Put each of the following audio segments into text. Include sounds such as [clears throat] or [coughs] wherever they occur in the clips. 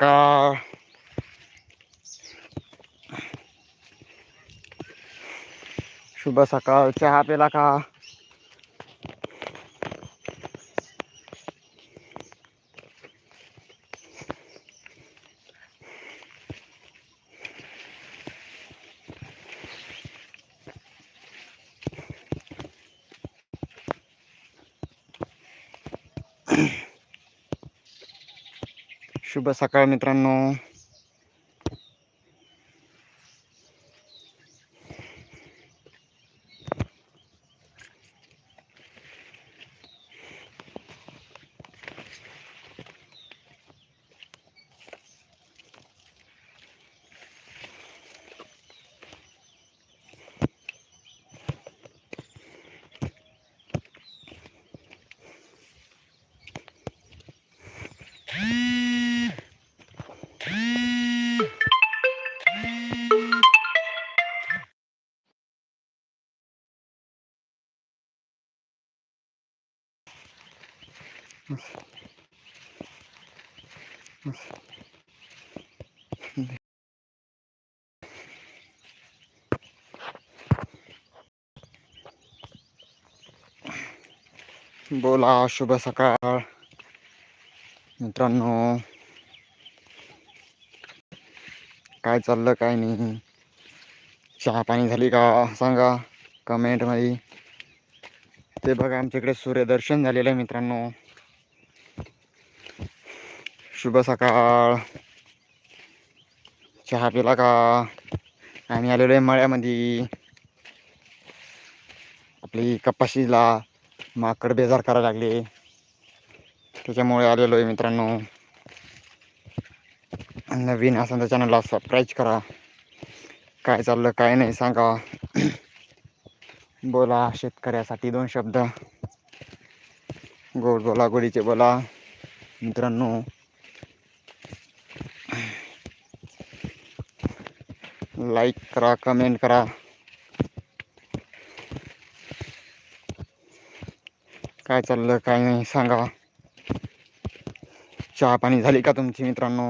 का शुभ सकाळ चहा पेला का? शुभ सकाळ मित्रांनो. बोला शुभ सकाळ. मित्रांनो काय चाललं काय नाही? चहा पाणी झाली का? सांगा कमेंटमध्ये ते बघा आमच्याकडे सूर्यदर्शन झालेलं आहे मित्रांनो. शुभ सकाळ. चहा पिला का? आम्ही आलेलो आहे मळ्यामध्ये. आपली कपाशीला. माकड बेजार करायला लागले. त्याच्यामुळे आलेलो आहे मित्रांनो. नवीन असेल तर चॅनलला सबस्क्राईब करा. काय चाललं काय नाही सांगा. [clears throat] बोला शेतकऱ्यासाठी दोन शब्द. गोड बोला गोडीचे बोला. मित्रांनो. [clears throat] लाईक करा कमेंट करा. काय चाललं काय नाही सांगा. चहा पाणी झाली का तुमची मित्रांनो?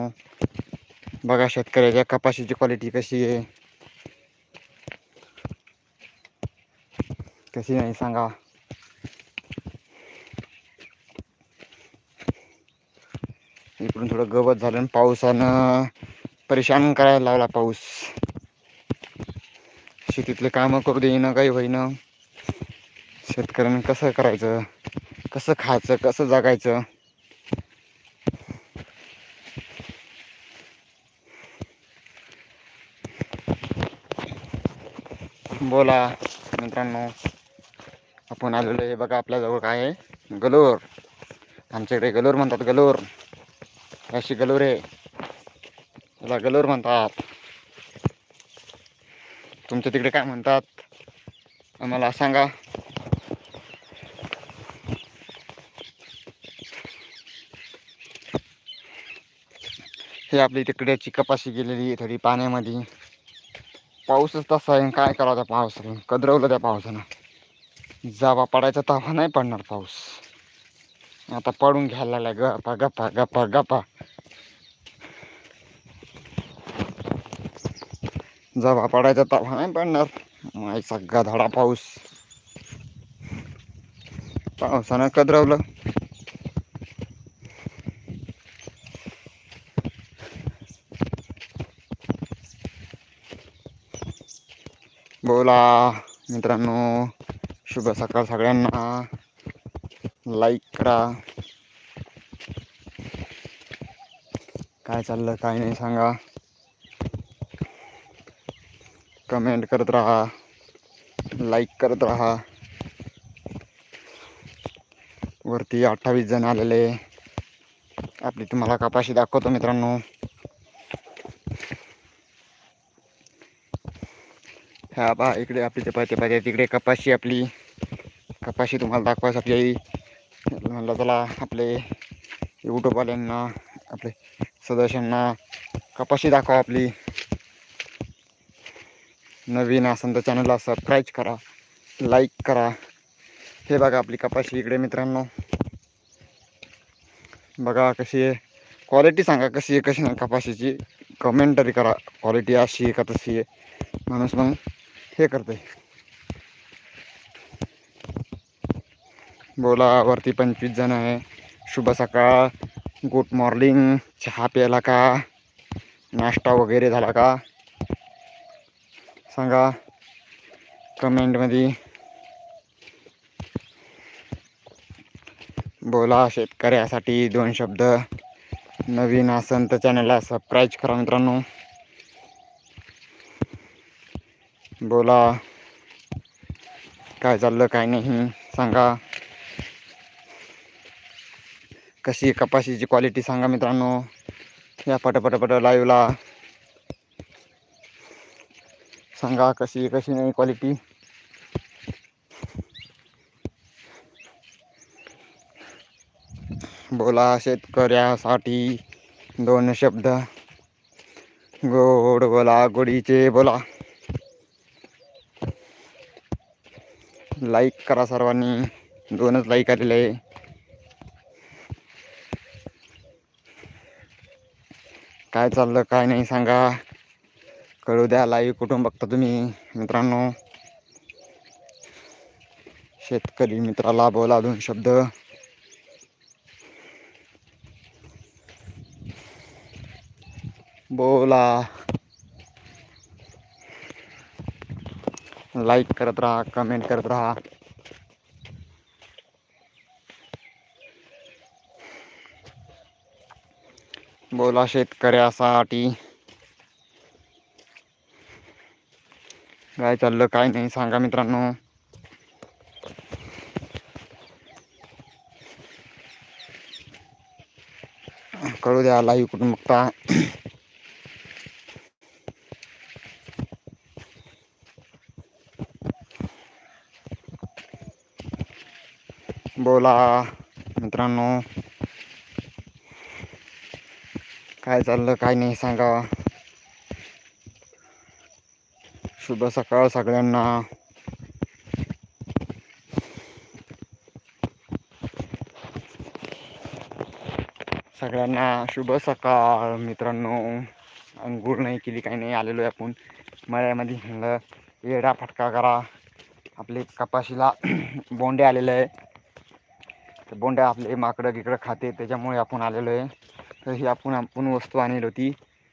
बघा शेतकऱ्याच्या कपाशीची क्वालिटी कशी आहे. कशी नाही सांगा. इकडून थोडं गवत झालं पावसानं परेशान करायला लावला पाऊस. शेतीतले कामं करू देईन काही होईना. शेतकऱ्यांनी कसं करायचं कसं खायचं कसं जगायचं? बोला मित्रांनो आपण आलेलो आहे बघा आपल्याजवळ काय आहे? गलोर. आमच्याकडे गलोर म्हणतात गलोर. अशी गलोर आहे. त्याला गलोर म्हणतात. तुमच्या तिकडे काय म्हणतात? आम्हाला सांगा. हे आपली तिकड्याची कपाशी गेलेली आहे थोडी पाण्यामध्ये. पाऊसच तसा आहे काय करावं त्या पावसानं? कदरवलं त्या पावसानं. जावा पडायचा तवा नाही पडणार पाऊस. आता पडून घ्यायला लागला गप्पा गप्पा गप्पा गप्पा. जावा पडायचा तवा नाही पडणार. मायचा गधाडा पाऊस. पावसानं कदरवलं. बोला मित्रांनो शुभ सकाळ सगळ्यांना. लाईक करा. काय चाललं काय नाही सांगा. कमेंट करत राहा. लाईक करत राहा. वरती अठ्ठावीस जण आलेले. आपली तुम्हाला कपाशी दाखवतो मित्रांनो. ह्या पहा इकडे आपली चपाती पाहिजे तिकडे कपाशी आपली. कपाशी तुम्हाला दाखवायसाठी म्हणलं चला आपले यूट्यूबवाल्यांना, आपले सदस्यांना कपाशी दाखवा आपली. नवीन असेल तर चॅनलला सबस्क्राईब करा लाईक करा. हे बघा आपली कपाशी इकडे मित्रांनो. बघा कशी आहे. क्वालिटी सांगा कशी आहे, कशी नाही कपाशीची. कमेंटरी करा. क्वालिटी अशी आहे का तशी आहे. माणूस हे करते. बोला वरती पंचवीस जण आहे. शुभ सकाळ. गुड मॉर्निंग चहा प्यायला का? नाश्ता वगैरे झाला का? सांगा. कमेंटमध्ये बोला शेतकऱ्यासाठी दोन शब्द. नवीन असन तर चॅनलला सबस्क्राईब करा मित्रांनो. बोला. काय चाललं काय नाही सांगा. कशी कपाशीची क्वालिटी सांगा मित्रांनो. या पटापटापट लाईव्हला सांगा कशी कशी नाही क्वालिटी बोला शेतकऱ्यासाठी दोन शब्द. गोड बोला गोडीचे बोला. लाईक करा सर्वांनी. दोनच लाईक आलेले आहे. काय चाललं काय नाही सांगा. कळू द्या लाईव्ह कुठून बघता तुम्ही मित्रांनो. शेतकरी मित्राला बोला दोन शब्द. बोला. लाईक करत राहा कमेंट करत राहा. बोला शेतकऱ्यासाठी. काय चाललं काय नाही सांगा मित्रांनो. कळू द्या लाईव्ह कुठून बोला मित्रांनो. काय चाललं काय नाही सांगा. शुभ सकाळ सगळ्यांना. सगळ्यांना शुभ सकाळ मित्रांनो. अंघोळ नाही केली काही नाही आलेलो आहे आपण. मळ्यामध्ये म्हणलं येडा फटका करा. आपले कपाशीला [clears throat] बोंडे आलेले आहे. ते बोंड्या आपले माकडं गिकडं खाते त्याच्यामुळे आपण आलेलो आहे. तर ही आपण आपण वस्तू आणली होती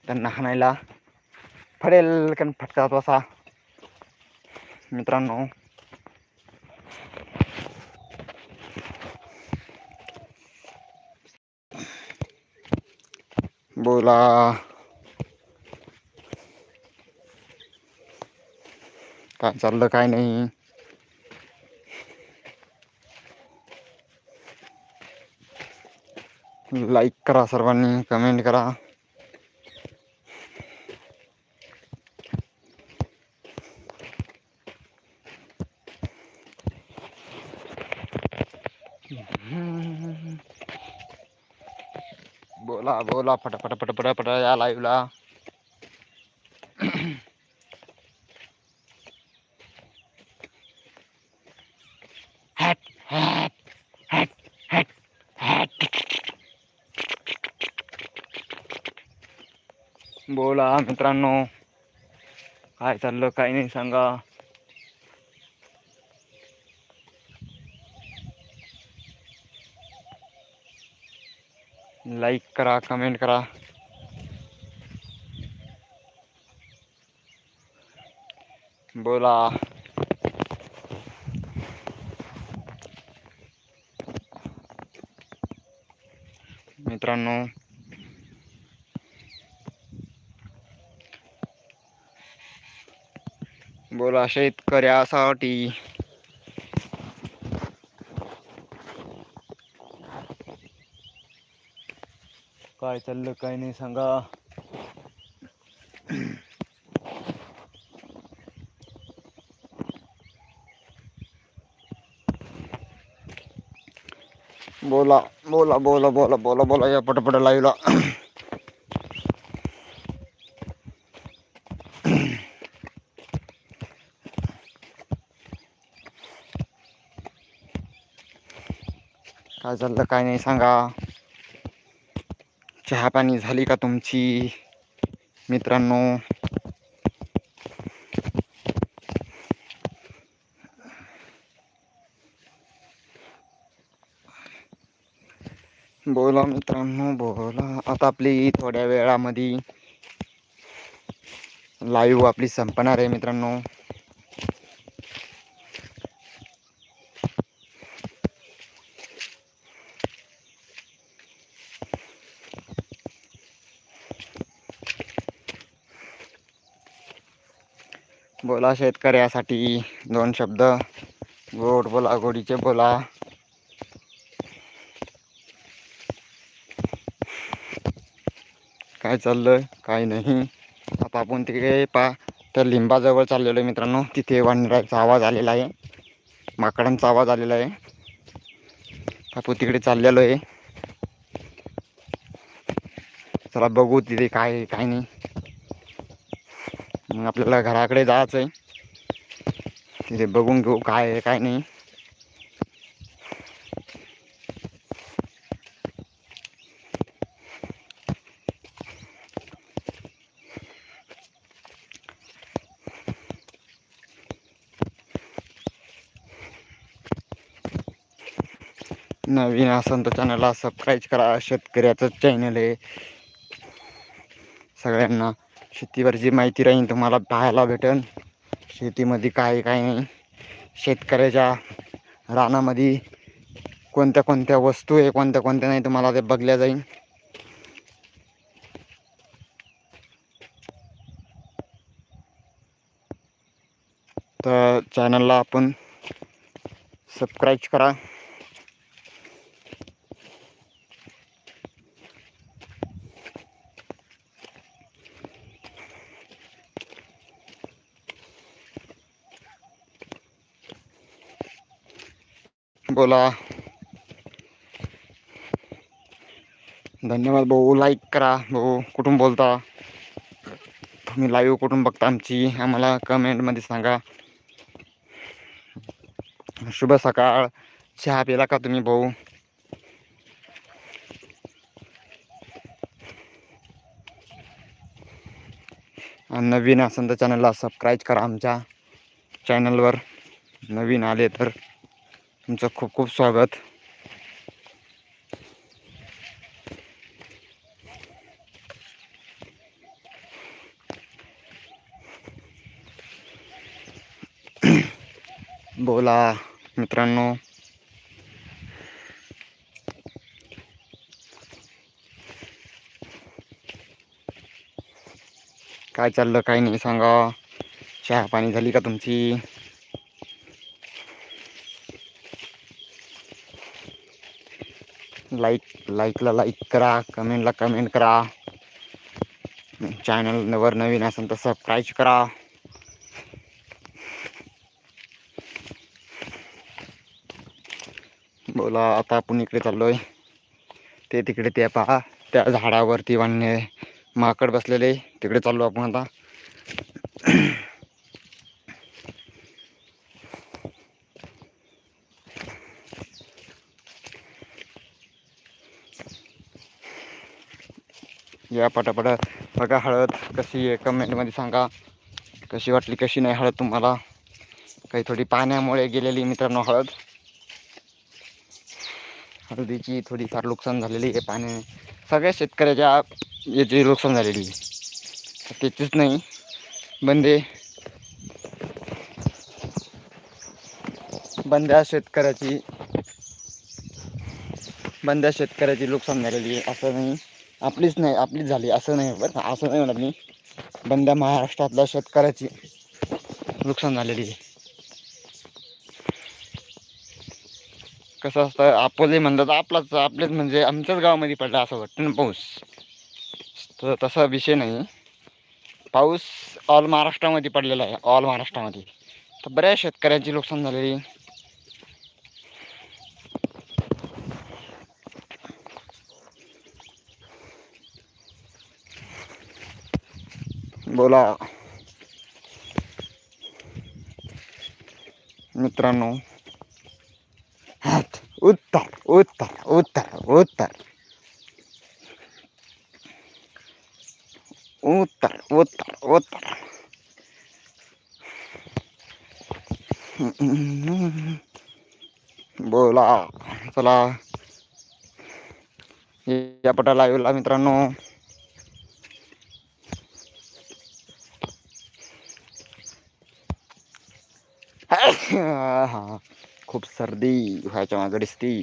त्यांना हाणायला फडेल कन फटका असा. मित्रांनो. बोला. काय चाललं काय नाही. लाईक करा सर्वांनी कमेंट करा बोला बोला फटाफट फटाफट फट या लाईव्हला बोला मित्रांनो. काय चाललं काय नाही सांगा. लाईक करा कमेंट करा. बोला. मित्रांनो. बोला शेतकऱ्यासाठी काय चाललं काय नाही सांगा. बोला बोला बोला बोला बोला बोला या पटपट लाईव्हला काय चाललं काय नाही सांगा. चहा पाणी झाली का तुमची? मित्रांनो. बोला मित्रांनो बोला. आता आपली थोड्या वेळामध्ये लाईव्ह आपली संपणार आहे मित्रांनो. बोला शेतकऱ्यासाठी. दोन शब्द. गोड बोला गोडीचे बोला. काय चाललंय? काय नाही. आता आपण तिकडे पा त्या लिंबाजवळ चाललेलो आहे मित्रांनो. तिथे वानराचा आवाज आलेला आहे. माकडांचा आवाज आलेला आहे. आपण तिकडे चाललेलो आहे. चला बघू तिथे काय आहे, काय नाही. मग आपल्याला घराकडे जायचं आहे तिथे बघून घेऊ काय आहे काय नाही. नवीन असन तर चॅनलला सबस्क्राईब करा. शेतकऱ्याचं चॅनल आहे. सगळ्यांना शेतीवरची माहिती राहील तुम्हाला पाहायला भेटेल शेतीमध्ये काय काय नाही. शेतकऱ्याच्या रानामध्ये कोणत्या कोणत्या वस्तू आहे कोणत्या कोणत्या नाही तुम्हाला ते बघल्या जाईल. तर चॅनलला आपण सबस्क्राईब करा. बोला. धन्यवाद भाऊ लाईक करा भाऊ कुठून बोलता? तुम्ही लाईव्ह कुठून बघता आमची? आम्हाला कमेंटमध्ये सांगा. शुभ सकाळ. चहा पिला का तुम्ही भाऊ? नवीन असेल तर चॅनलला सबस्क्राईब करा आमच्या चॅनलवर नवीन आले तर तुमचं खूप खूप स्वागत. बोला मित्रांनो. काय चाललं काय नाही सांगा. चहा पाणी झाली का तुमची? लाईक लाईकला लाईक करा कमेंटला कमेंट करा. चॅनलवर नवीन असेल तर सबस्क्राईब करा. बोला आता आपण इकडे चाललोय. ते तिकडे ते पहा त्या झाडावरती वाढणे माकड बसलेले. तिकडे चाललो आपण आता. या पटापट बघा हळद कशी आहे कमेंटमध्ये सांगा. कशी वाटली कशी नाही हळद तुम्हाला? काही थोडी पाण्यामुळे गेलेली मित्रांनो हळद. हळदीची थोडीफार नुकसान झालेली आहे पाण्याने सगळ्या शेतकऱ्याच्या याची नुकसान झालेली आहे. त्याचीच नाही बंदे. बंद्या शेतकऱ्याची बंद्या शेतकऱ्याची नुकसान झालेली आहे असं नाही. आपलीच नाही आपलीच झाली. असं नाही बरं असं नाही म्हणत मी. बंद्या महाराष्ट्रातल्या शेतकऱ्याची नुकसान झालेली आहे. कसं असतं आपले म्हणतात तर आपलाच आपलेच म्हणजे आमच्याच गावामध्ये पडला असं वाटतं ना पाऊस. तर तसा विषय नाही. पाऊस ऑल महाराष्ट्रामध्ये पडलेला आहे ऑल महाराष्ट्रामध्ये. तर बऱ्याच शेतकऱ्यांची नुकसान झालेली बोला मित्रांनो हात उत्तर उत्तर उत्तर उत्तर उत्तर उत्तर उत्तर बोला चला या पटा लाईव्हला मित्रांनो [coughs] खूप सर्दी व्हायच्या मागे दिसती.